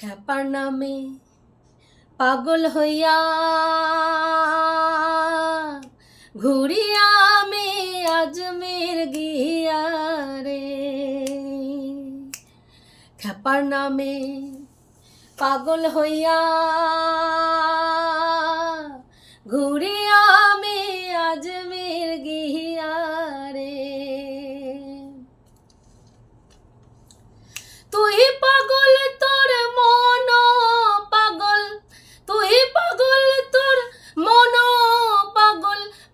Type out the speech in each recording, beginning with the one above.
খ্যাপার নামে পাগল হইয়া ঘুরি আমি আজমের গিয়া রে। খ্যাপার নামে পাগল হইয়া ঘুরি আমি আজমের গিয়া রে। তুই পাগল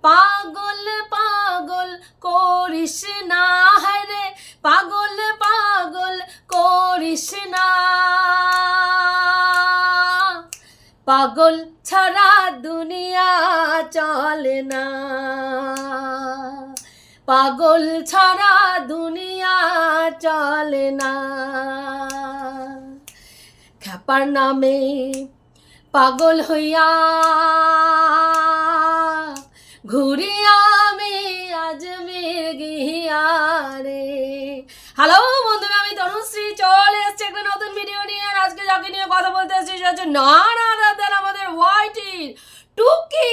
পাগল পাগল করিস না রে, পাগল পাগল করিস না। পাগল ছাড়া দুনিয়া চলে না। পাগল ছাড়া দুনিয়া চলে না। খ্যাপার নামে পাগল হইয়া ঘুরি মে আজমের গিয়া রে হ্যালো বন্ধুরা, আমি তনুশ্রী, চলে এসছি একটা নতুন ভিডিও নিয়ে। আর আজকে যাকে নিয়ে কথা বলতে এসেছি, সে হচ্ছে না না দাদা আমাদের হোয়াইটির টুকি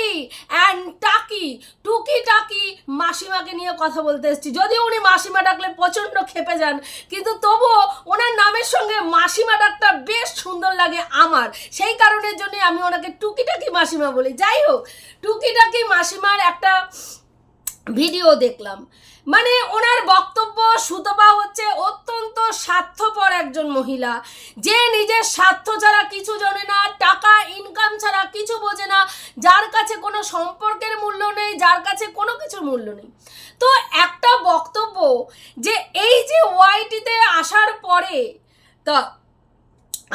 অ্যান্ড টাকি, টুকি টাকি মাসিমাকে নিয়ে কথা বলতে এসেছি। যদি উনি মাসিমা ডাকলে প্রচণ্ড খেপে যান, কিন্তু তবুও ওনার নামের সঙ্গে মাসিমা ডাকটা বেশ সুন্দর লাগে আমার। সেই কারণের জন্য আমি ওনাকে টুকি টাকি মাসিমা বলি। যাই হোক, টুকি টাকি মাসিমার একটা ভিডিও দেখলাম। মানে ওনার বক্তব্য, সুতপা হচ্ছে অত্যন্ত স্বার্থপর একজন মহিলা। যে নিজের স্বার্থ ছাড়া কিছু জানে না, টাকা ইনকাম ছাড়া কিছু বোঝে না, যার কাছে কোনো সম্পর্কের মূল্য নেই, যার কাছে কোনো কিছুর মূল্য নেই। তো একটা বক্তব্য যে এই যে ওয়াইটিতে আসার পরে, তা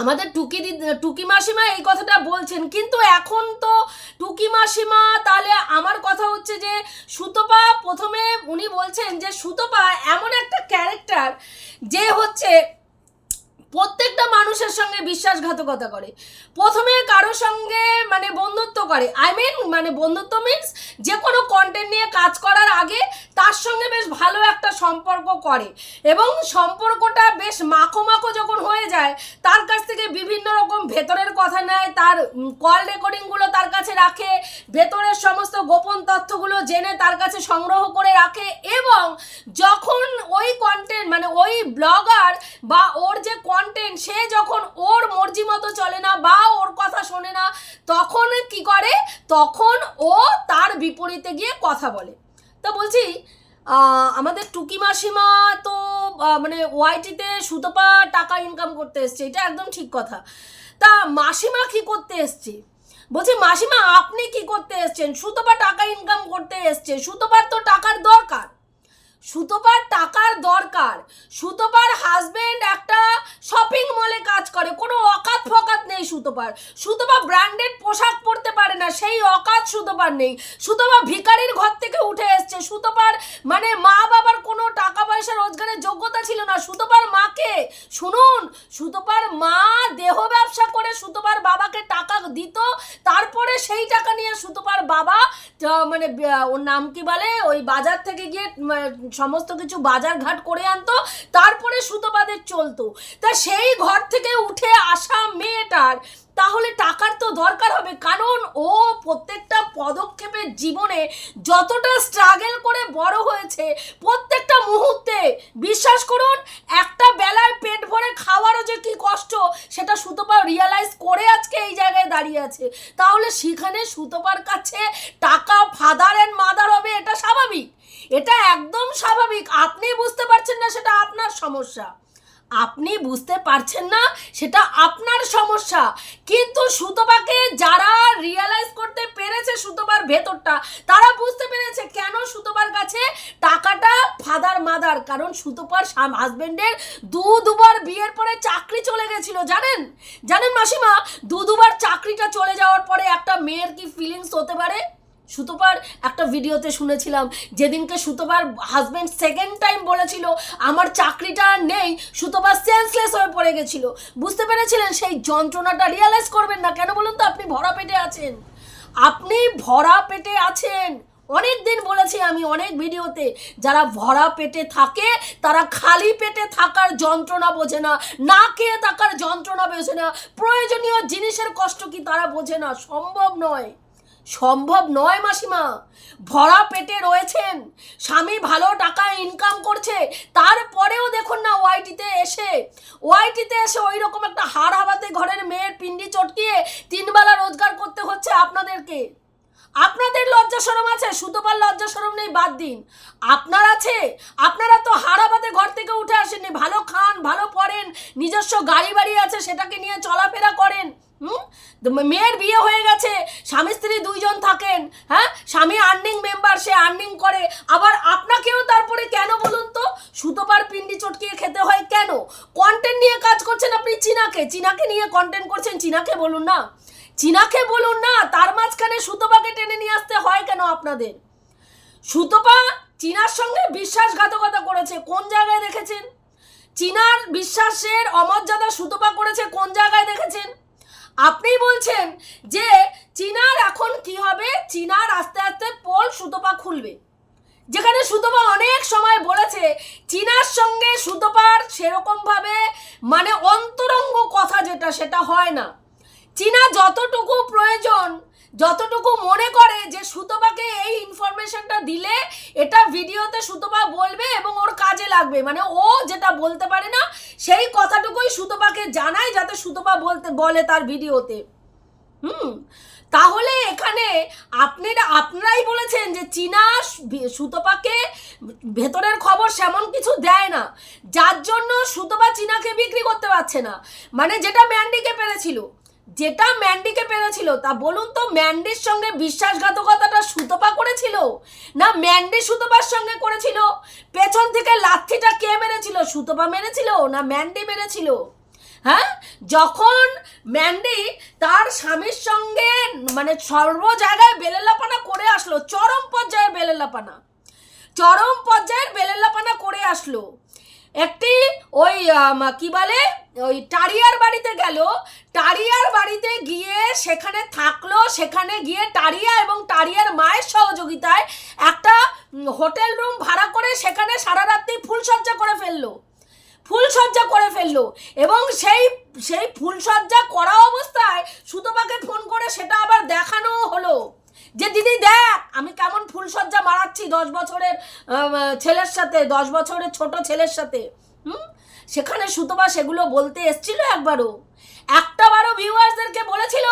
আমাদের টুকি টুকি মাসিমা এই কথাটা বলছেন। কিন্তু এখন তো টুকি মাসিমা, তাহলে আমার কথা হচ্ছে যে সুতপা প্রথমে উনি বলছেন যে সুতপা এমন একটা ক্যারেক্টার যে হচ্ছে প্রত্যেকটা মানুষের সঙ্গে বিশ্বাসঘাতকতা করে। প্রথমে কারও সঙ্গে মানে বন্ধুত্ব করে। আই মিন মানে বন্ধুত্ব মিনস যে কোনো কন্টেন্ট নিয়ে কাজ করার আগে তার সঙ্গে বেশ ভালো একটা সম্পর্ক করে এবং সম্পর্কটা বেশ মাখো মাখো যখন হয়ে যায়, তার কাছ থেকে বিভিন্ন রকম ভেতরের কথা নেয়, তার কল রেকর্ডিংগুলো তার কাছে রাখে, ভেতরের সমস্ত গোপন তথ্যগুলো জেনে তার কাছে সংগ্রহ করে রাখে এবং যখন ওই কন্টেন্ট মানে ওই ব্লগার বা ওর যে কন্টেন্ট সে যখন ওর মর্জি মতো চলে না বা ওর কথা শোনে না, তখন কি করে? তখন ও তার বিপরীতে গিয়ে কথা বলে। তো বলছি আমাদের টুকি মাসিমা তো মানে ওয়াইটিতে সুতপা টাকা ইনকাম করতে এসছে, এটা একদম ঠিক কথা। তা মাসিমা কি করতে এসছে? বলছি, মাসিমা, আপনি কি করতে এসছেন? সুতপা টাকা ইনকাম করতে এসছে, সুতপার তো টাকার দরকার। সুতপার টাকার দরকার, সুতপার হাজবেন্ড একটা শপিং মলে কাজ করে, কোনো অকাত ফকাত নেই সুতপার। সুতপা ব্র্যান্ডেড পোশাক পরতে পারে না, সেই অকাত সুতপার নেই। সুতপা ভিকারির ঘর থেকে উঠে এসছে। সুতপার মানে মা বাবার কোনো টাকা পয়সা রোজগারের যোগ্যতা ছিল না। সুতপার মাকে, শুনুন, সুতপার মা দেহ ব্যবসা করে সুতপার বাবাকে টাকা দিত, তারপরে সেই টাকা নিয়ে সুতপার বাবা মানে ওর নাম কি বলে? ওই বাজার থেকে গিয়ে সমস্ত কিছু বাজার ঘাট করে আনতো, তারপরে সুতোপাদের চলতো। তা সেই ঘর থেকে উঠে আসা মেয়েটার তাহলে টাকার তো দরকার হবে, কারণ ও প্রত্যেকটা পদক্ষেপের জীবনে যতটা স্ট্রাগেল করে বড় হয়েছে, প্রত্যেকটা মুহূর্তে, বিশ্বাস করুন, একটা বেলায় পেট ভরে খাওয়ারও যে কি কষ্ট, সেটা সুতপা রিয়ালাইজ করে আজকে এই জায়গায় দাঁড়িয়ে আছে। তাহলে সেখানে সুতপার কাছে টাকা ফাদার অ্যান্ড মাদার হবে, এটা স্বাভাবিক। এটা একদম স্বাভাবিক। আপনি বুঝতে পারছেন না সেটা আপনার সমস্যা। আপনি বুঝতে পারছেন না, সেটা আপনার সমস্যা। কিন্তু সুতপাকে যারা রিয়ালাইজ করতে পেরেছে সুতপার ভেতরটা, তারা বুঝতে পেরেছে কেন সুতপার কাছে টাকাটা ফাদার মাদার কারণ সুতপার হাজবেন্ডের দু দুবার বিয়ের পরে চাকরি চলে গেছিল, জানেন? জানেন মাসিমা, দু দুবার চাকরিটা চলে যাওয়ার পরে একটা মেয়ের কি ফিলিংস হতে পারে? সুতোপার একটা ভিডিওতে শুনেছিলাম, যেদিনকে সুতোপার হাজবেন্ড সেকেন্ড টাইম বলেছিল, আমার চাকরিটা নেই, সুতোপা সেন্সলেস হয়ে পড়ে গেছিল। বুঝতে পেরেছিলেন সেই যন্ত্রণাটা রিয়ালাইজ করবেন না। কেন বলুন তো, আপনি ভরা পেটে আছেন। আপনি ভরা পেটে আছেন। অনেক দিন বলেছি আমি অনেক ভিডিওতে, যারা ভরা পেটে থাকে, তারা খালি পেটে থাকার যন্ত্রণা বোঝে না না খেয়ে থাকার যন্ত্রণা বোঝে না। প্রয়োজনীয় জিনিসের কষ্ট কি তারা বোঝে না? সম্ভব নয়। সম্ভব নয় মাসিমা। ভরা পেটে রয়েছেন। স্বামী ভালো টাকা ইনকাম করছে। তারপরেও দেখুন না ওয়াইটিতে এসে। ওয়াইটিতে এসে ওই রকম একটা হাড় হাবাতে ঘরের মেয়ের পিন্ডি চটকিয়ে তিনবেলা রোজগার করতে হচ্ছে আপনাদেরকে। আপনাদের লজ্জা সরম আছে, সুতোপার লজ্জা সরম নেই, বাদ দিন। আপনার আছে, আপনারা তো হারাবাদে ঘর থেকে উঠে আসেননি। ভালো খান, ভালো পড়েন, নিজস্ব গাড়ি বাড়ি আছে, সেটাকে নিয়ে চলাফেরা করেন। মেয়ের বিয়ে হয়ে গেছে, স্বামী স্ত্রী দুইজন থাকেন হ্যাঁ? স্বামী আর্নিং মেম্বার সে আর্নিং করে। আবার আপনাকেও তারপরে কেন বলুন তো? সুতোপার পিন্ডি চটকিয়ে খেতে হয় কেন? কন্টেন্ট নিয়ে কাজ করছেন আপনি চীনাকে। চীনাকে নিয়ে কন্টেন্ট করছেন, চীনাকে বলুন না। চীনাকে বলুন না, তার মাঝখানে সুতোপাকে টেনে নিয়ে আসতে হয় কেন আপনাদের? সুতোপা চীনার সঙ্গে বিশ্বাসঘাতকতা করেছে, কোন জায়গায় দেখেছেন? চীনার বিশ্বাসের অমর্যাদা সুতোপা করেছে, কোন জায়গায় দেখেছেন? আপনি বলছেন যে চীনার এখন কি হবে? চীনার আস্তে আস্তে পোল সুতোপা খুলবে। যেখানে সুতপা অনেক সময় বলেছে, চীনার সঙ্গে সুতপার সেরকমভাবে মানে অন্তরঙ্গ কথা যেটা, সেটা হয় না। চীনা যতটুকু প্রয়োজন যতটুকু মনে করে যে সুতপাকে এই ইনফরমেশনটা দিলে এটা ভিডিওতে সুতপা বলবে এবং ওর কাজে লাগবে। মানে ও যেটা বলতে পারে না, সেই কথাটুকুই সুতপাকে জানায় যাতে সুতপা বলতে, বলে তার ভিডিওতে। হুম? তাহলে এখানে আপনারা, আপনারাই বলেছেন যে চীনা সুতপাকে ভেতরের খবর সেমন কিছু দেয় না। যার জন্য সুতপা চীনাকে বিক্রি করতে পারছে না। মানে যেটা ম্যান্ডিকে পেরেছিল। যেটা ম্যান্ডিকে পেরেছিল, তা বলুন তো ম্যান্ডির সঙ্গে বিশ্বাসঘাতকতাটা সুতপা করেছিল? না ম্যান্ডি সুতপার সঙ্গে করেছিল? পেছন থেকে লাথিটা কে মেরেছিল? সুতপা মেরেছিল না ম্যান্ডি মেরেছিল? হ্যাঁ? যখন ম্যান্ডি তার স্বামীর সঙ্গে মানে সর্ব জায়গায় বেলেলাপানা করে আসলো, চরম পর্যায়ে বেলেলাপানা, চরম পর্যায়ের বেলেলাপানা করে আসলো, একটি ওই কি বলে? ওই টারিয়ার বাড়িতে গেল। টারিয়ার বাড়িতে গিয়ে সেখানে থাকল, সেখানে গিয়ে টারিয়া এবং টারিয়ার মায়ের সহযোগিতায় একটা হোটেল রুম ভাড়া করে সেখানে সারা রাত্রি ফুলসজ্জা করে ফেলল। ফুলসজ্জা করে ফেলল এবং সেই সেই ফুলসজ্জা করা অবস্থায় সুতপাকে ফোন করে সেটা আবার দেখানো হলো। যে, দিদি, দেখ, আমি কেমন ফুলসজ্জা মারাচ্ছি দশ বছরের ছেলের সাথে, দশ বছরের ছোট ছেলের সাথে। হুম? সেখানে সুতপা সেগুলো বলতে এসছিল একবারও। একটা বারও ভিউয়ার্সদেরকে বলেছিল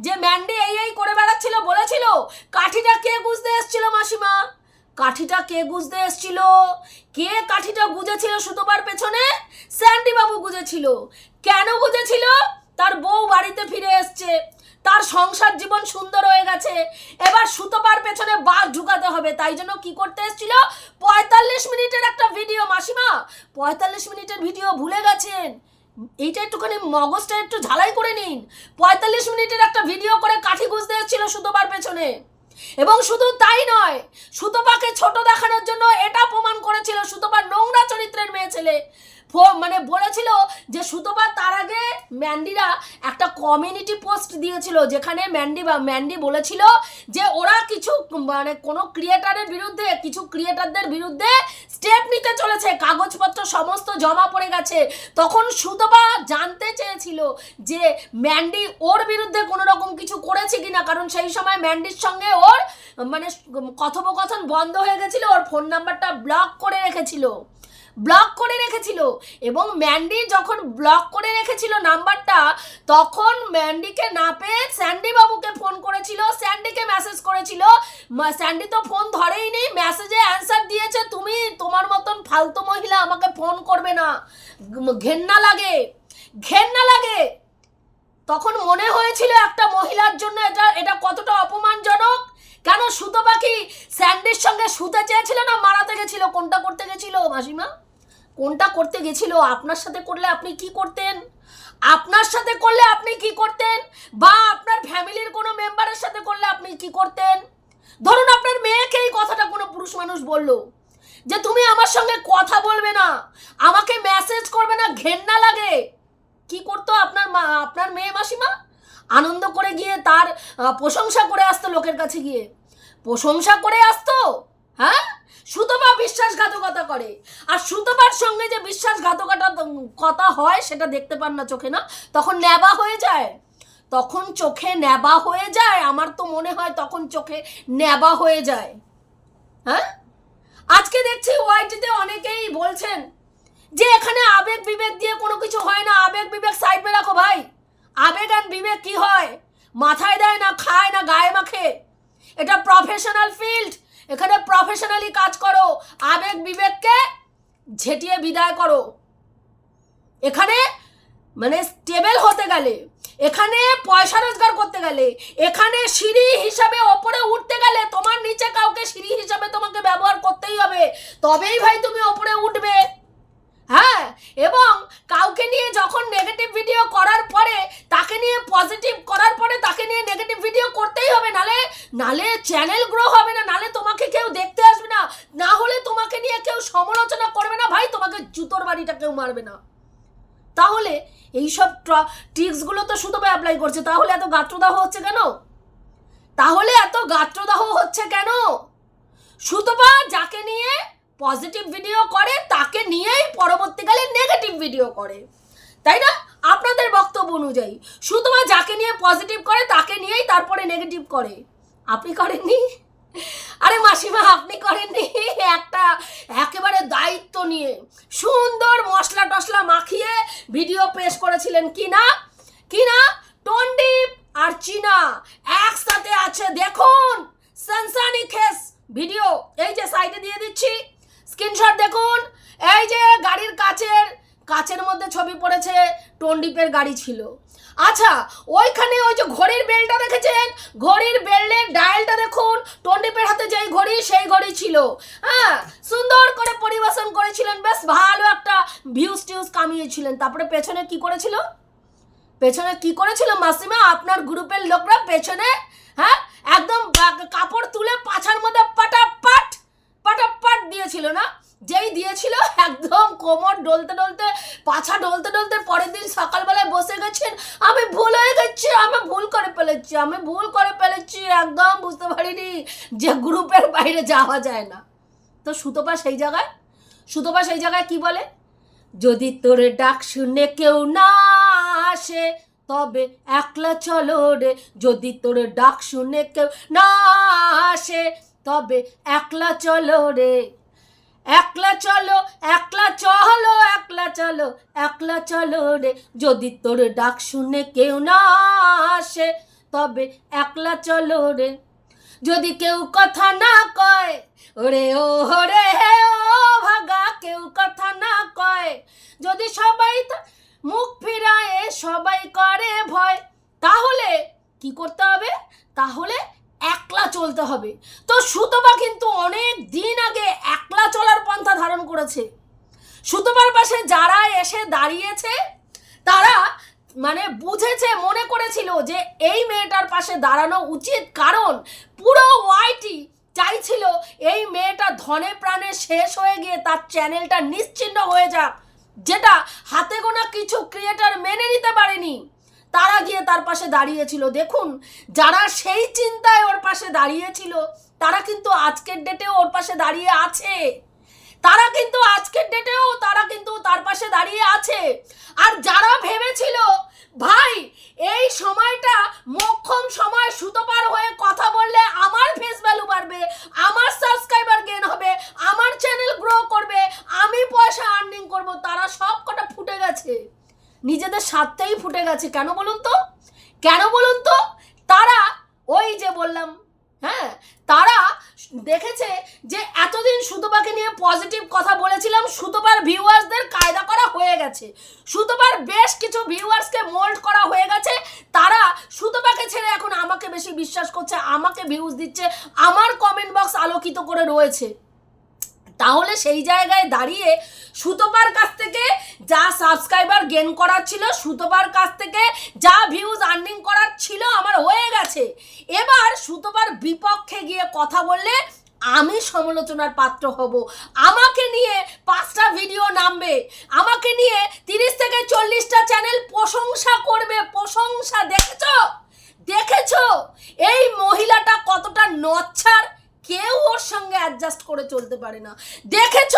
যে ম্যান্ডি এই এই করে বেড়াচ্ছিল। বলেছিল, কাঠিটা কে গুজতে এসছিল মাসিমা? কাঠিটা কে গুজতে এসছিল? কে কাঠিটা গুজেছিল সুতোবার পেছনে? স্যান্ডি বাবু গুজেছিল। কেন গুজেছিল? তার বউ বাড়িতে ফিরে এসছে। তার সংসার জীবন সুন্দর হয়ে গেছে। এবার সুতোপার পেছনে বাঘ ঢুকাতে হবে। তাই জন্য কি করতে এসেছিল? পঁয়তাল্লিশ মিনিটের একটা ভিডিও, মাসিমা। পঁয়তাল্লিশ মিনিটের ভিডিও ভুলে গেছেন। এইটা একটুখানি মগজটা একটু ঝালাই করে নিন। পঁয়তাল্লিশ মিনিটের একটা ভিডিও করে কাঠি গুজতে এসেছিল সুতোপার পেছনে। এবং শুধু তাই নয়, সুতপাকে ছোট দেখানোর জন্য এটা প্রমাণ করেছিল সুতপা নোংরা চরিত্রের মেয়ে ছেলে। মানে বলেছিল যে সুতপা তার আগে ম্যান্ডিরা একটা কমিউনিটি পোস্ট দিয়েছিল যেখানে ম্যান্ডি বা ম্যান্ডি বলেছিল যে ওরা কিছু মানে কোনো ক্রিয়েটারের বিরুদ্ধে, কিছু ক্রিয়েটারদের বিরুদ্ধে স্টেপ নিতে চলেছে। কাগজপত্র সমস্ত জমা পড়ে গেছে। তখন সুতপা জানতে চেয়েছিল যে ম্যান্ডি ওর বিরুদ্ধে কোনো রকম কিছু করেছে কিনা, কারণ সেই সময় ম্যান্ডির সঙ্গে ওর মানে কথোপকথন বন্ধ হয়ে গেছিল, ওর ফোন নাম্বারটা ব্লক করে রেখেছিল। ব্লক করে রেখেছিল। এবং ম্যান্ডি যখন ব্লক করে রেখেছিল নাম্বারটা, তখন ম্যান্ডিকে না পেয়ে স্যান্ডি বাবুকে ফোন করেছিল স্যান্ডিকে মেসেজ করেছিল। স্যান্ডি তো ফোন ধরেই নেই মেসেজে অ্যান্সার দিয়েছে, তুমি তোমার মতন ফালতু মহিলা, আমাকে ফোন করবে না। ঘেন্না লাগে ঘেন্না লাগে। তখন মনে হয়েছিল একটা মহিলার জন্য এটা এটা কতটা অপমানজনক। কেন সুতো পাখি স্যান্ডির সঙ্গে শুতে চেয়েছিল না, মারাতে গেছিল, কোনটা করতে গেছিল, মাসিমা? কোনটা করতে গেছিল? আপনার সাথে করলে আপনি কি করতেন? আপনার সাথে করলে আপনি কি করতেন? বা আপনার ফ্যামিলির কোনো মেম্বারের সাথে করলে আপনি কি করতেন? ধরুন আপনার মেয়েকে এই কথাটা কোনো পুরুষ মানুষ বলল, যে তুমি আমার সঙ্গে কথা বলবে না, আমাকে মেসেজ করবে না, ঘেন্না লাগে। কি করতো আপনার মা, আপনার মেয়ে মাসিমা? আনন্দ করে গিয়ে তার প্রশংসা করে আসতো লোকের কাছে গিয়ে। প্রশংসা করে আসতো? হ্যাঁ? সুতপা বিশ্বাসঘাতকতা করে। আর সুতপার সঙ্গে যে বিশ্বাসঘাতকতা কথা হয়, সেটা দেখতে পান না চোখে, না? তখন ন্যাবা হয়ে যায়। তখন চোখে ন্যাবা হয়ে যায়, আমার তো মনে হয় তখন চোখে ন্যাবা হয়ে যায়। হ্যাঁ? আজকে দেখছি ওয়াইটিতে অনেকেই বলছেন যে এখানে আবেগ বিবেক দিয়ে কোনো কিছু হয় না। আবেগ বিবেক সাইডে রাখো ভাই। আবেগ আর বিবেক কি হয়? মাথায় দেয় না, খায় না, গায়ে মাখে। এটা প্রফেশনাল ফিল্ড এখানে প্রফেশনালি কাজ করো, আবেগ বিবেককে ঝেটিয়ে বিদায় করো। এখানে মানে স্টেবল হতে গেলে, এখানে পয়সা রোজগার করতে গেলে, এখানে সিঁড়ি হিসাবে ওপরে উঠতে গেলে তোমার নিচে কাউকে সিঁড়ি হিসাবে তোমাকে ব্যবহার করতেই হবে। তবেই ভাই তুমি ওপরে উঠবে। হ্যাঁ এবং কাউকে নিয়ে যখন নেগেটিভ ভিডিও করার পরে, তাকে নিয়ে পজিটিভ করার পরে তাকে নিয়ে নেগেটিভ ভিডিও করতেই হবে, নালে নালে চ্যানেল গ্রো হবে না, নালে তোমাকে কেউ দেখতে আসবে না না হলে তোমাকে নিয়ে কেউ সমালোচনা করবে না, ভাই তোমাকে জুতোর বাড়িটা কেউ মারবে না। তাহলে এইসব ট্রিক্সগুলো তো শুধু অ্যাপ্লাই করছে, তাহলে এত গাত্রদাহ হচ্ছে কেন? তাহলে এত গাত্রদাহ হচ্ছে কেন? সুতপা যাকে নিয়ে পজিটিভ ভিডিও করে, তাকে নিয়েই পরবর্তীকালে নেগেটিভ ভিডিও করে। তাই না? আপনাদের বক্তব্য অনুযায়ী সুতপা যাকে নিয়ে পজিটিভ করে, তাকে নিয়েই তারপরে নেগেটিভ করে। আপনি করেননি? আরে মাসিমা, আপনি করেননি? একটা একেবারে দায়িত্ব নিয়ে সুন্দর মশলা টশলা মাখিয়ে ভিডিও পেশ করেছিলেন কি না কি না টন্ডিপ আর চীনা একসাথে আছে। দেখুন সানসানি খেস ভিডিও এই যে সাইডে দিয়ে দিচ্ছি। স্ক্রিনশট দেখুন। এই যে গাড়ির কাচের কাচের মধ্যে ছবি পড়েছে টন্ডিপের গাড়ি ছিল। আচ্ছা ওইখানে ওই যে ঘড়ির বেলটা দেখেছেন? ঘড়ির বেল্টের ডায়ালটা দেখুন। টন্ডিপের হাতে যেই ঘড়ি, সেই ঘড়ি ছিল। হ্যাঁ সুন্দর করে পরিবেশন করেছিলেন। বেশ ভালো একটা ভিউজ টিউজ কামিয়েছিলেন। তারপরে পেছনে কি করেছিল? পেছনে কি করেছিল মাসিমা? আপনার গ্রুপের লোকরা পেছনে হ্যাঁ একদম কাপড় তুলে পাছার মধ্যে পাটাপাট পাটাপাট দিয়েছিল না? যেই দিয়েছিল, একদম কোমর ডলতে ডলতে, পাছা ডলতে ডলতে পরের দিন সকালবেলায় বসে গেছেন আমি ভুল হয়ে গেছি, আমি ভুল করে ফেলেছি, আমি ভুল করে ফেলেছি, একদম বুঝতে পারিনি যে গ্রুপের বাইরে যাওয়া যায় না। তো সুতপা সেই জায়গায়? সুতপা সেই জায়গায় কি বলে? যদি তোর ডাক শুনে কেউ না আসে, তবে একলা চলো রে। যদি তোর ডাক শুনে কেউ না আসে তবে একলা চলো রে। একলা চলো একলা চলো একলা চলো একলা চলো রে। যদি তোর ডাক শুনে কেউ না আসে, তবে একলা চলো রে। যদি কেউ কথা না কয়, ওরে ও রে ও ভাগা, কেউ কথা না কয়। যদি সবাই মুখ ফিরায়, সবাই করে ভয়, তাহলে কি করতে হবে? তাহলে একলা চলতে হবে। তো সুতপা কিন্তু অনেক দিন আগে একলা চলার পন্থা ধারণ করেছে। সুতপার পাশে যারা এসে দাঁড়িয়েছে, তারা মানে বুঝেছে, মনে করেছিল যে এই মেয়েটার পাশে দাঁড়ানো উচিত। কারণ পুরো ওয়াইটি চাইছিল এই মেয়েটা ধনে প্রাণে শেষ হয়ে গিয়ে তার চ্যানেলটা নিশ্চিন্ন হয়ে যাক, যেটা হাতে গোনা কিছু ক্রিয়েটার মেনে নিতে পারেনি। তারা গিয়ে তার পাশে দাঁড়িয়েছিল। দেখুন, যারা সেই চিন্তায় ওর পাশে দাঁড়িয়েছিল, তারা কিন্তু আজকের ডেটেও ওর পাশে দাঁড়িয়ে আছে। তারা কিন্তু আজকের ডেটেও তারা কিন্তু তার পাশে দাঁড়িয়ে আছে। আর যারা ভেবেছিল, ভাই, এই সময়টা মক্ষম সময় সুতোপার হয়ে কথা বললে আমার ফেস ভ্যালু বাড়বে, আমার সাবস্ক্রাইবার গেন হবে, আমার চ্যানেল গ্রো করবে, আমি পয়সা আর্নিং করব, তারা সব কটা ফুটে গেছে। নিজেদের স্বার্থেই ফুটে গেছে। কেন বলুন তো? কেন বলুন তো? তারা ওই যে বললাম হ্যাঁ তারা দেখেছে যে এতদিন সুতপাকে নিয়ে পজিটিভ কথা বলেছিলাম, সুতপার ভিউয়ার্সদের কায়দা করা হয়ে গেছে। সুতপার বেশ কিছু ভিউয়ার্সকে মোল্ড করা হয়ে গেছে। তারা সুতপাকে ছেড়ে এখন আমাকে বেশি বিশ্বাস করছে, আমাকে ভিউজ দিচ্ছে, আমার কমেন্ট বক্স আলোকিত করে রয়েছে। তাহলে সেই জায়গায় দাঁড়িয়ে সুতপার কাছ থেকে যা সাবস্ক্রাইবার গেন করার ছিল সুতোবার কাছ থেকে, যা ভিউজ আর্নিং করার ছিল আমার হয়ে গেছে। এবার সুতপার বিপক্ষে গিয়ে কথা বললে আমি সমালোচনার পাত্র হব। আমাকে নিয়ে পাঁচটা ভিডিও নামবে। আমাকে নিয়ে তিরিশ থেকে চল্লিশটা চ্যানেল প্রশংসা করবে। প্রশংসা দেখেছ? দেখেছ? এই মহিলাটা কতটা নচ্ছার? কেউ ওর সঙ্গে অ্যাডজাস্ট করে চলতে পারে না। দেখেছ?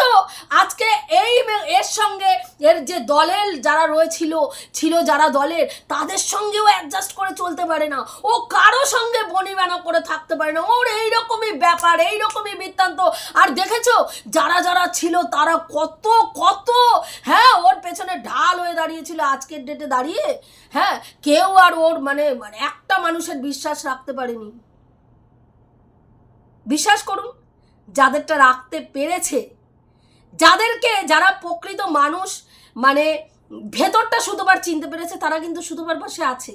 আজকে এই এর সঙ্গে এর যে দলের যারা রয়েছিল, ছিল যারা দলের, তাদের সঙ্গেও অ্যাডজাস্ট করে চলতে পারে না। ও কারও সঙ্গে বনিবানা করে থাকতে পারে না। ওর এইরকমই ব্যাপার, এইরকমই বৃত্তান্ত। আর দেখেছ? যারা যারা ছিল, তারা কত কত হ্যাঁ ওর পেছনে ঢাল হয়ে দাঁড়িয়েছিল আজকের ডেটে দাঁড়িয়ে। হ্যাঁ কেউ আর ওর মানে মানে একটা মানুষের বিশ্বাস রাখতে পারেনি। বিশ্বাস করুন, যাদেরটা রাখতে পেরেছে, যাদেরকে যারা প্রকৃত মানুষ মানে ভেতরটা শুধুবার চিনতে পেরেছে, তারা কিন্তু শুধুবার পাশে আছে।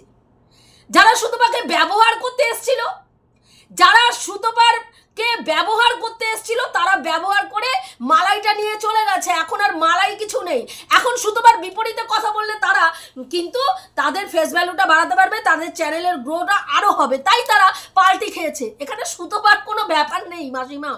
যারা শুধুবাকে ব্যবহার করতে এসেছিল, যারা সুতোপারকে ব্যবহার করতে এসেছিল, তারা ব্যবহার করে মালাইটা নিয়ে চলে গেছে। এখন আর মালাই কিছু নেই। এখন সুতোবার বিপরীতে কথা বললে তারা কিন্তু তাদের ফেস ভ্যালুটা বাড়াতে পারবে, তাদের চ্যানেলের গ্রোটা আরও হবে। তাই তারা পাল্টি খেয়েছে। এখানে সুতোবার কোনো ব্যাপার নেই, মাসিমা।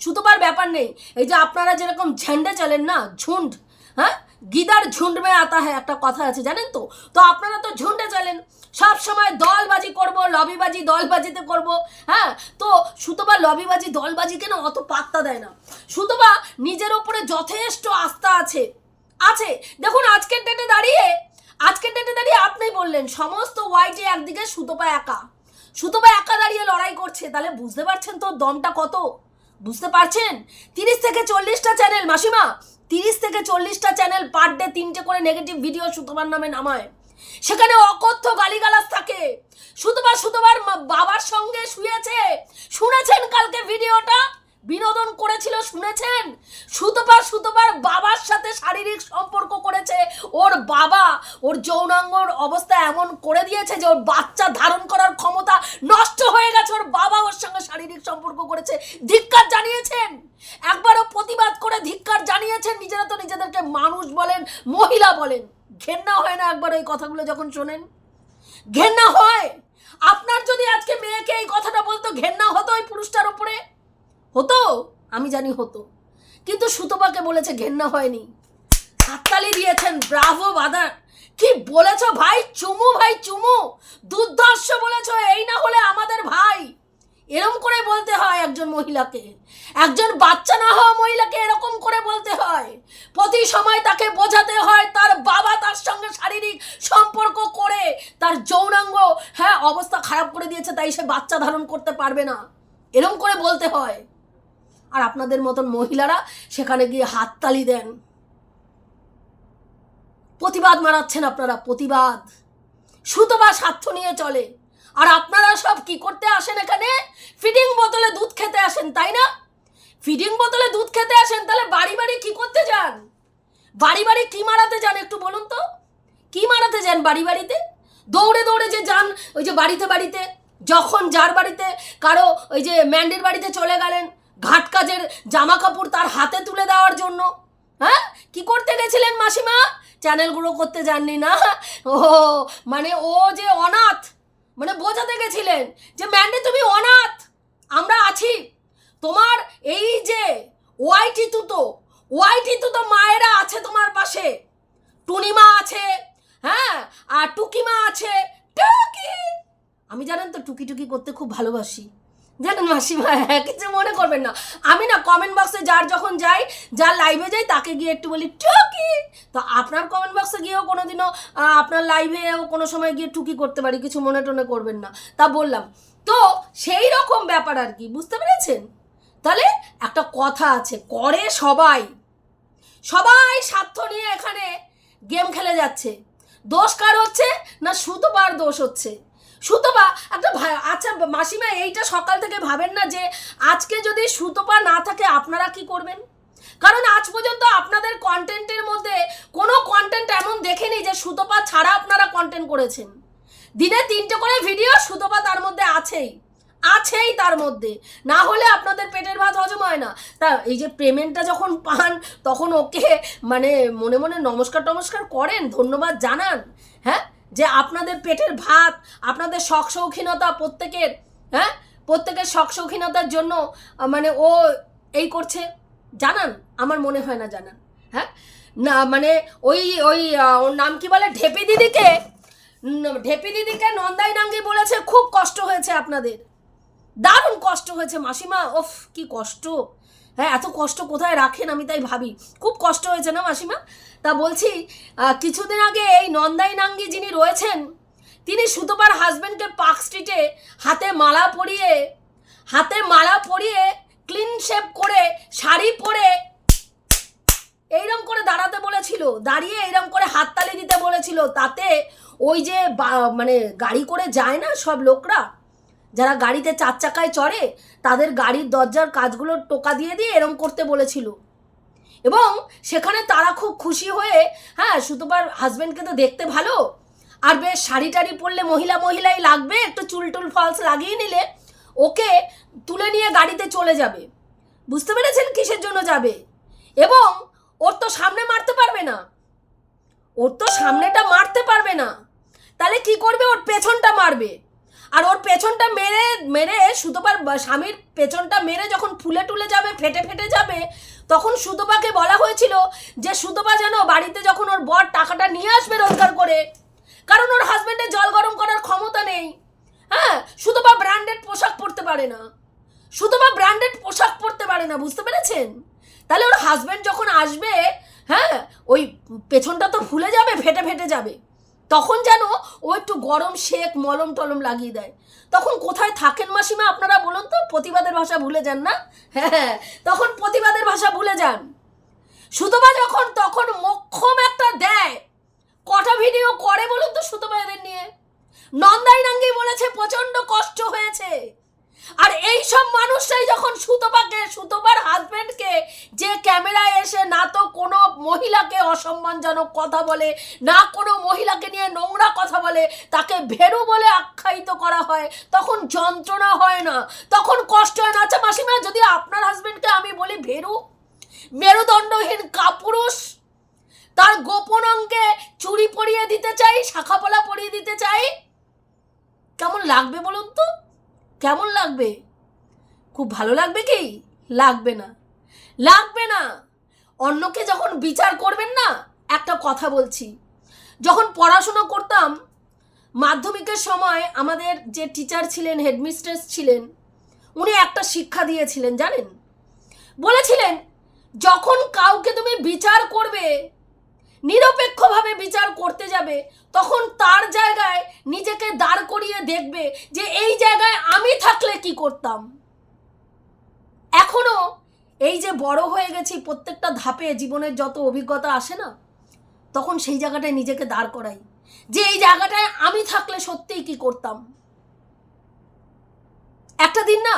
সুতোবার ব্যাপার নেই। এই যে আপনারা যেরকম ঝেন্ডে চলেন না, ঝুন্ড হ্যাঁ? গিদার ঝুন্ড মে আতা হ্যাঁ একটা কথা আছে, জানেন তো? তো আপনারা তো ঝুন্ডে চলেন। সব সময় দলবাজি করব, লবিবাজি দলবাজিতে করব হ্যাঁ? তো সুতবা লবিবাজি দলবাজিকে না অত পাত্তা দেয় না? সুতবা নিজের ওপরে যথেষ্ট আস্থা আছে। আছে। দেখুন, আজকের ডেটে দাঁড়িয়ে, আজকের ডেটে দাঁড়িয়ে আপনি বললেন, সমস্ত ওয়াইটে একদিকে সুতোপা একা। সুতোপা একা দাঁড়িয়ে লড়াই করছে, তাহলে বুঝতে পারছেন তো দমটা কত? বুঝতে পারছেন? তিরিশ থেকে চল্লিশটা চ্যানেল মাসিমা তিরিশ থেকে চল্লিশটা চ্যানেল পার ডে তিনটে করে নেগেটিভ ভিডিও সুতোবার নামে নামায়। সেখানে অকথ্য গালিগালাজ থাকে। সুতোবার সুতোবার বাবার সঙ্গে শুয়েছে। শুনেছেন কালকে ভিডিওটা বিনোদন করেছিল, শুনেছেন? সুতোবার সুতপার বাবার সাথে শারীরিক সম্পর্ক করেছে। ওর বাবা ওর যৌনাঙ্গর অবস্থা এমন করে দিয়েছে যে ওর বাচ্চা ধারণ করার ক্ষমতা নষ্ট হয়ে গেছে। ওর বাবা ওর সঙ্গে শারীরিক সম্পর্ক করেছে। ধিক্কার জানিয়েছেন। একবারও প্রতিবাদ করে ধিক্কার জানিয়েছেন। নিজেরা তো নিজেদেরকে মানুষ বলেন, মহিলা বলেন। ঘেন্না হয় না একবার ওই কথাগুলো যখন শোনেন? ঘেন্না হয়। আপনার যদি আজকে মেয়েকে এই কথাটা বলতো, ঘেন্না হতো ওই পুরুষটার উপরে? হতো? আমি জানি হতো। কিন্তু সুতপাকে বলেছে ঘেন্না হয়নি। হাততালি দিয়েছেন ব্রাভো বাদার। কি বলেছ ভাই? চুমু ভাই, চুমু। দুর্ধর্ষ বলেছ, এই না হলে আমাদের ভাই। এরম করে বলতে হয় একজন মহিলাকে। একজন বাচ্চা না হওয়া মহিলাকে এরকম করে বলতে হয়। প্রতি সময় তাকে বোঝাতে হয় তার বাবা তার সঙ্গে শারীরিক সম্পর্ক করে। তার যৌনাঙ্গ হ্যাঁ অবস্থা খারাপ করে দিয়েছে, তাই সে বাচ্চা ধারণ করতে পারবে না। এরম করে বলতে হয়। আর আপনাদের মতন মহিলারা সেখানে গিয়ে হাততালি দেন। প্রতিবাদ মারাচ্ছেন আপনারা, প্রতিবাদ। সুতবা স্বার্থ নিয়ে চলে। আর আপনারা সব কি করতে আসেন এখানে? ফিডিং বোতলে দুধ খেতে আসেন, তাই না? ফিডিং বোতলে দুধ খেতে আসেন, তাহলে বাড়ি বাড়ি কি করতে যান? বাড়ি বাড়ি কি মারাতে যান একটু বলুন তো? কি মারাতে যান বাড়ি বাড়িতে? দৌড়ে দৌড়ে যে যান ওই যে বাড়িতে বাড়িতে, যখন যার বাড়িতে কারও ওই যে ম্যান্ডের বাড়িতে চলে গেলেন ঘাট কাজের জামা কাপড় তার হাতে তুলে দেওয়ার জন্য। হ্যাঁ? কি করতে গেছিলেন মাসিমা? চ্যানেলগুলো করতে যাননি না? ও মানে ও যে অনাথ মানে বোঝাতে গেছিলেন যে, ম্যান্ডে, তুমি অনাথ, আমরা আছি। তোমার এই যে ওয়াইটি তুতো ওয়াইটি তুতো মায়েরা আছে তোমার পাশে। টুনিমা আছে হ্যাঁ? আর টুকিমা আছে। টুকি! আমি জানেন তো, টুকি টুকি করতে খুব ভালোবাসি। জানেন মাসিমা হ্যাঁ কিছু মনে করবেন না। আমি না কমেন্ট বক্সে যার যখন যাই, যার লাইভে যাই, তাকে গিয়ে একটু বলি, টুকি! তো আপনার কমেন্ট বক্সে গিয়েও কোনো দিনও আপনার লাইভেও কোনো সময় গিয়ে টুকি করতে পারি, কিছু মনে টনে করবেন না। তা বললাম, তো সেই রকম ব্যাপার আর কি, বুঝতে পেরেছেন? তাহলে একটা কথা আছে, করে সবাই। সবাই স্বার্থ নিয়ে এখানে গেম খেলে যাচ্ছে। দোষ কার হচ্ছে না সুতোবার দোষ হচ্ছে? সুতোপা একটা ভা- আচ্ছা মাসিমা, এইটা সকাল থেকে ভাবেন না যে আজকে যদি সুতোপা না থাকে, আপনারা কি করবেন? কারণ আজ পর্যন্ত আপনাদের কন্টেন্টের মধ্যে কোনো কন্টেন্ট এমন দেখেনি যে সুতোপা ছাড়া আপনারা কন্টেন্ট করেছেন। দিনে তিনটে করে ভিডিও সুতোপা তার মধ্যে আছেই। আছেই তার মধ্যে। না হলে আপনাদের পেটের ভাত হজম হয় না। তা, এই যে পেমেন্টটা যখন পান, তখন ওকে মানে মনে মনে নমস্কার টমস্কার করেন, ধন্যবাদ জানান হ্যাঁ? যে আপনাদের পেটের ভাত, আপনাদের শখ শৌখিনতা প্রত্যেকের হ্যাঁ? প্রত্যেকের শখ শৌখিনতার জন্য মানে ও এই করছে। জানান, আমার মনে হয় না জানান হ্যাঁ? না মানে ওই ওই ওর নাম কি বলে? ঢেপি দিদিকে ঢেপি দিদিকে নন্দাই নাঙ্গি বলেছে, খুব কষ্ট হয়েছে আপনাদের। দারুণ কষ্ট হয়েছে, মাসিমা ওফ কি কষ্ট। হ্যাঁ এত কষ্ট কোথায় রাখেন আমি তাই ভাবি। খুব কষ্ট হয়েছে না মাসিমা? তা বলছি কিছুদিন আগে এই নন্দাই নাঙ্গি যিনি রয়েছেন, তিনি সুতোপার হাজবেন্ডকে পার্ক স্ট্রিটে হাতে মালা পরিয়ে, হাতে মালা পরিয়ে ক্লিন শেপ করে শাড়ি পরে এইরম করে দাঁড়াতে বলেছিল, দাঁড়িয়ে এইরম করে হাততালি দিতে বলেছিল, তাতে ওই যে মানে গাড়ি করে যায় না সব লোকরা? যারা গাড়িতে চার চাকায় চড়ে, তাদের গাড়ির দরজার কাজগুলো টোকা দিয়ে দিয়ে এরম করতে বলেছিল। এবং সেখানে তারা খুব খুশি হয়ে হ্যাঁ সুতোপার হাজব্যান্ডকে তো দেখতে ভালো। আর বেশ শাড়ি টাড়ি পরলে মহিলা মহিলাই লাগবে, একটু চুল টুল ফলস লাগিয়ে নিলে, ওকে তুলে নিয়ে গাড়িতে চলে যাবে। বুঝতে পেরেছেন কিসের জন্য যাবে? এবং ওর তো সামনে মারতে পারবে না। ওর তো সামনেটা মারতে পারবে না। তাহলে কি করবে? ওর পেছনটা মারবে। আর ওর পেছনটা মেরে মেরে সুতোপার স্বামীর পেছনটা মেরে যখন ফুলে টুলে যাবে, ফেটে ফেটে যাবে, তখন সুতোপাকে বলা হয়েছিল যে সুতোপা যেন বাড়িতে যখন ওর বর টাকাটা নিয়ে আসবে রোজগার করে, কারণ ওর হাজবেন্ডের জল গরম করার ক্ষমতা নেই। হ্যাঁ সুতোপা ব্র্যান্ডেড পোশাক পরতে পারে না। সুতোপা ব্র্যান্ডেড পোশাক পরতে পারে না, বুঝতে পেরেছেন? তাহলে ওর হাজব্যান্ড যখন আসবে হ্যাঁ ওই পেছনটা তো ফুলে যাবে, ফেটে ফেটে যাবে। তখন যেন ও একটু গরম শেক মলম টলম লাগিয়ে দেয়। তখন কোথায় থাকেন মাসিমা আপনারা বলুন তো? প্রতিবাদের ভাষা ভুলে যান না? হ্যাঁ তখন প্রতিবাদের ভাষা ভুলে যান। সুতবা যখন, তখন মক্ষম একটা দেয়। কটা ভিডিও করে বলুন তো সুতোবা এদের নিয়ে? নন্দাই নাঙ্গি বলেছে, প্রচণ্ড কষ্ট হয়েছে। আর এই সব মানুষরাই যখন সুতোপাকে, সুতোপার হাজবেন্ডকে যে ক্যামেরায় এসে না তো কোনো মহিলাকে অসম্মানজনক কথা বলে, না কোনো মহিলাকে নিয়ে নোংরা কথা বলে, তাকে ভেরু বলে আখ্যায়িত করা হয়, তখন যন্ত্রণা হয় না। তখন কষ্ট হয় না। আচ্ছা মাসিমা, যদি আপনার হাজবেন্ডকে আমি বলি ভেরু, মেরুদণ্ডহীন কাপুরুষ, তার গোপন অঙ্গে চুরি পরিয়ে দিতে চাই, শাখাপলা পরিয়ে দিতে চাই, কেমন লাগবে বলুন তো? কেমন লাগবে? খুব ভালো লাগবে কি? লাগবে না। লাগবে না। অন্যকে যখন বিচার করবেন না, একটা কথা বলছি। যখন পড়াশুনো করতাম, মাধ্যমিকের সময় আমাদের যে টিচার ছিলেন হেডমিস্ট্রেস ছিলেন, উনি একটা শিক্ষা দিয়েছিলেন, জানেন? বলেছিলেন, যখন কাউকে তুমি বিচার করবে নিরপেক্ষভাবে বিচার করতে যাবে, তখন তার জায়গায় নিজেকে দাঁড় করিয়ে দেখবে যে এই জায়গায় আমি থাকলে কি করতাম। এখনও এই যে বড় হয়ে গেছি প্রত্যেকটা ধাপে জীবনের যত অভিজ্ঞতা আসে না, তখন সেই জায়গাটায় নিজেকে দাঁড় করাই। যে এই জায়গাটায় আমি থাকলে সত্যিই কি করতাম। একটা দিন না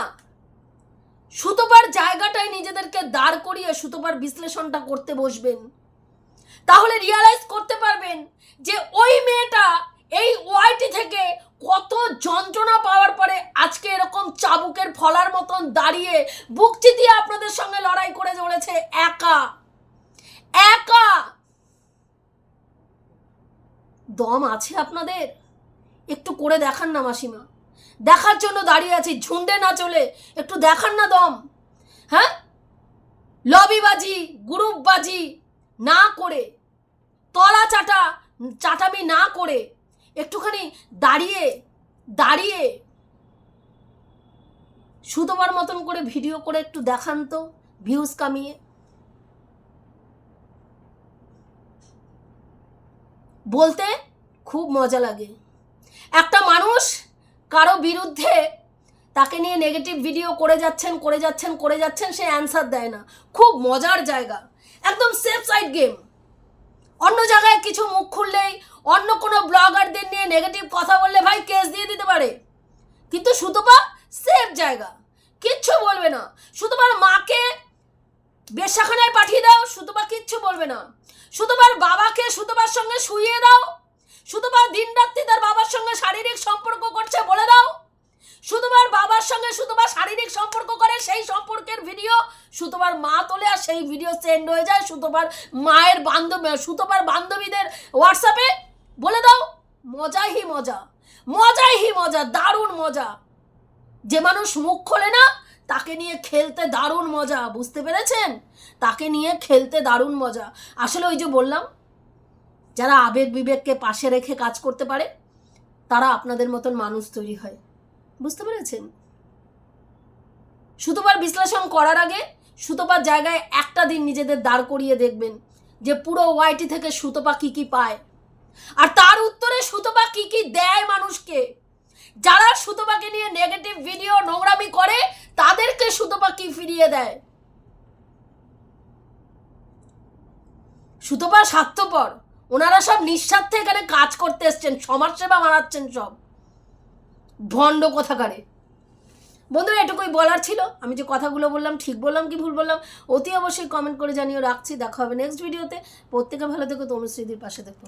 সুতোবার জায়গাটায় নিজেদেরকে দাঁড় করিয়ে সুতোবার বিশ্লেষণটা করতে বসবেন। তাহলে রিয়ালাইজ করতে পারবেন যে ওই মেয়েটা এই ওয়াইটি থেকে কত যন্ত্রণা পাওয়ার পরে আজকে এরকম চাবুকের ফলার মতন দাঁড়িয়ে বুক চিতিয়ে আপনাদের সঙ্গে লড়াই করে চলেছে একা। একা। দম আছে আপনাদের? একটু করে দেখান না মাসিমা। দেখার জন্য দাঁড়িয়ে আছি, ঝুন্ডে না চলে। একটু দেখান না দম। হ্যাঁ? লবিবাজি, গ্রুপবাজি না করে, তলা চাটা, চাটামি না করে, একটুখানি দাঁড়িয়ে দাঁড়িয়ে সুতোবার মতন করে ভিডিও করে একটু দেখান তো, ভিউজ কামিয়ে। বলতে খুব মজা লাগে। একটা মানুষ কারও বিরুদ্ধে তাকে নিয়ে নেগেটিভ ভিডিও করে যাচ্ছেন করে যাচ্ছেন করে যাচ্ছেন, সে অ্যান্সার দেয় না। খুব মজার জায়গা। একদম সেফ সাইড গেম অন্য জায়গায় কিছু মুখ খুললেই, অন্য কোনো ব্লগারদের নিয়ে নেগেটিভ কথা বললে ভাই কেস দিয়ে দিতে পারে। কিন্তু সুতপা সেফ জায়গা। কিচ্ছু বলবে না। সুতপার মাকে বেশাখানায় পাঠিয়ে দাও, সুতপা কিচ্ছু বলবে না। সুতপার বাবাকে সুতপার সঙ্গে শুইয়ে দাও। সুতপা দিন রাত্রি তার বাবার সঙ্গে শারীরিক সম্পর্ক করছে বলে দাও। সুতপার বাবার সঙ্গে সুতপা শারীরিক সম্পর্ক করে, সেই সম্পর্কের ভিডিও সুতপার মা তোলে আর সেই ভিডিও সেন্ড হয়ে যায় সুতপার মায়ের বান্ধবী সুতপার বান্ধবীদের হোয়াটসঅ্যাপে বলে দাও, মজাই হি মজা, মজাই হি মজা, দারুণ মজা। যে মানুষ মুখ খোলে না, তাকে নিয়ে খেলতে দারুণ মজা, বুঝতে পেরেছেন? তাকে নিয়ে খেলতে দারুণ মজা। আসলে ওই যে বললাম, যারা আবেগ বিবেককে পাশে রেখে কাজ করতে পারে, তারা আপনাদের মতন মানুষ তৈরি হয়। বুঝতে পেরেছেন? সুতোবার বিশ্লেষণ করার আগে সুতোপার জায়গায় একটা দিন নিজেদের দাঁড় করিয়ে দেখবেন যে পুরো ওয়াইটি থেকে সুতোপা কি কি পায়। আর তার উত্তরে সুতোপা কি কি দেয় মানুষকে। যারা সুতোপাকে নিয়ে নেগেটিভ ভিডিও নোংরামি করে, তাদেরকে সুতোপা কি ফিরিয়ে দেয়? সুতোপা স্বার্থপর। ওনারা সব নিঃস্বার্থে এখানে কাজ করতে এসছেন, সমাজসেবা বানাচ্ছেন সব। ভণ্ড কথাকারে। বন্ধুরা, এটুকুই বলার ছিল। আমি যে কথাগুলো বললাম, ঠিক বললাম কি ভুল বললাম, অতি অবশ্যই কমেন্ট করে জানিয়ে রাখছি, দেখা হবে নেক্সট ভিডিওতে প্রত্যেকে ভালো থেকো, তনুশ্রীদির পাশে দেখো